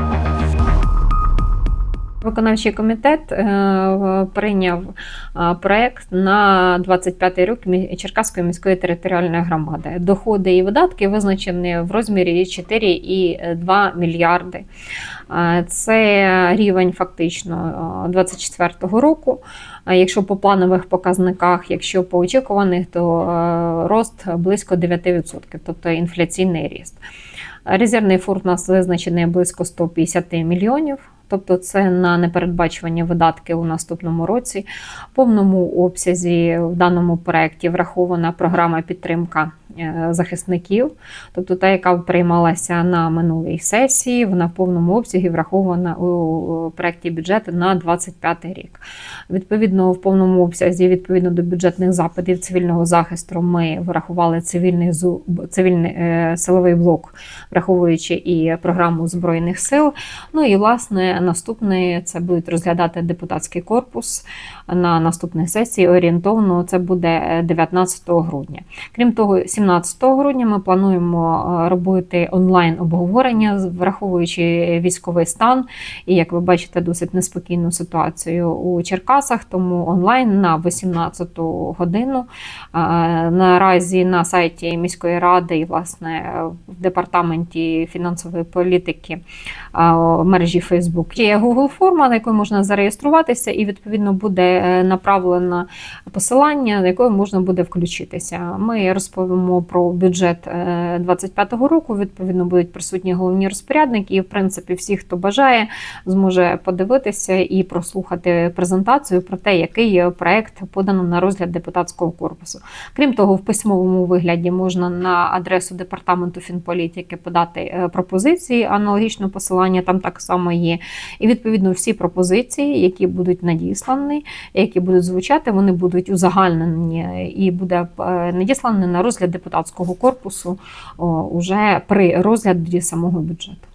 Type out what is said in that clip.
Thank you. Виконавчий комітет е, прийняв проект на 25 рік Черкаської міської територіальної громади. Доходи і видатки визначені в розмірі 4,2 мільярди. Це рівень фактично 24 року. Якщо по планових показниках, якщо по очікуваних, то рост близько 9%, тобто інфляційний ріст. Резервний фонд у нас визначений близько 150 мільйонів. Тобто це на непередбачувані видатки у наступному році. В повному обсязі в даному проєкті врахована програма підтримка е, захисників, тобто та, яка приймалася на минулій сесії, вона в повному обсязі врахована у проєкті бюджету на 25 рік. Відповідно, в повному обсязі, відповідно до бюджетних запитів цивільного захисту, ми врахували цивільний цивільний е, силовий блок, враховуючи і програму Збройних сил. Ну і власне наступне це будуть розглядати депутатський корпус на наступній сесії. Орієнтовно це буде е, 19 грудня. Крім того, 17 грудня ми плануємо е, робити онлайн обговорення, враховуючи військовий стан і, як ви бачите, досить неспокійну ситуацію у Черкасах. Тому онлайн на 18 годину Е, наразі на сайті міської ради і власне в департаменті фінансової політики е, мережі Facebook є Google форма, на якої можна зареєструватися, і відповідно буде е, направлено посилання, на якою можна буде включитися. Ми розповімо про бюджет 25-го року. Відповідно, будуть присутні головні розпорядники, і в принципі всі, хто бажає, зможе подивитися і прослухати презентацію про те, який проект подано на розгляд депутатського корпусу. Крім того, в письмовому вигляді можна на адресу департаменту фінполітики подати е, пропозиції, аналогічно посилання там так само є. І відповідно всі пропозиції, які будуть надіслані, які будуть звучати, вони будуть узагальнені і буде е, надіслані на розгляд депутатського корпусу уже при розгляді самого бюджету.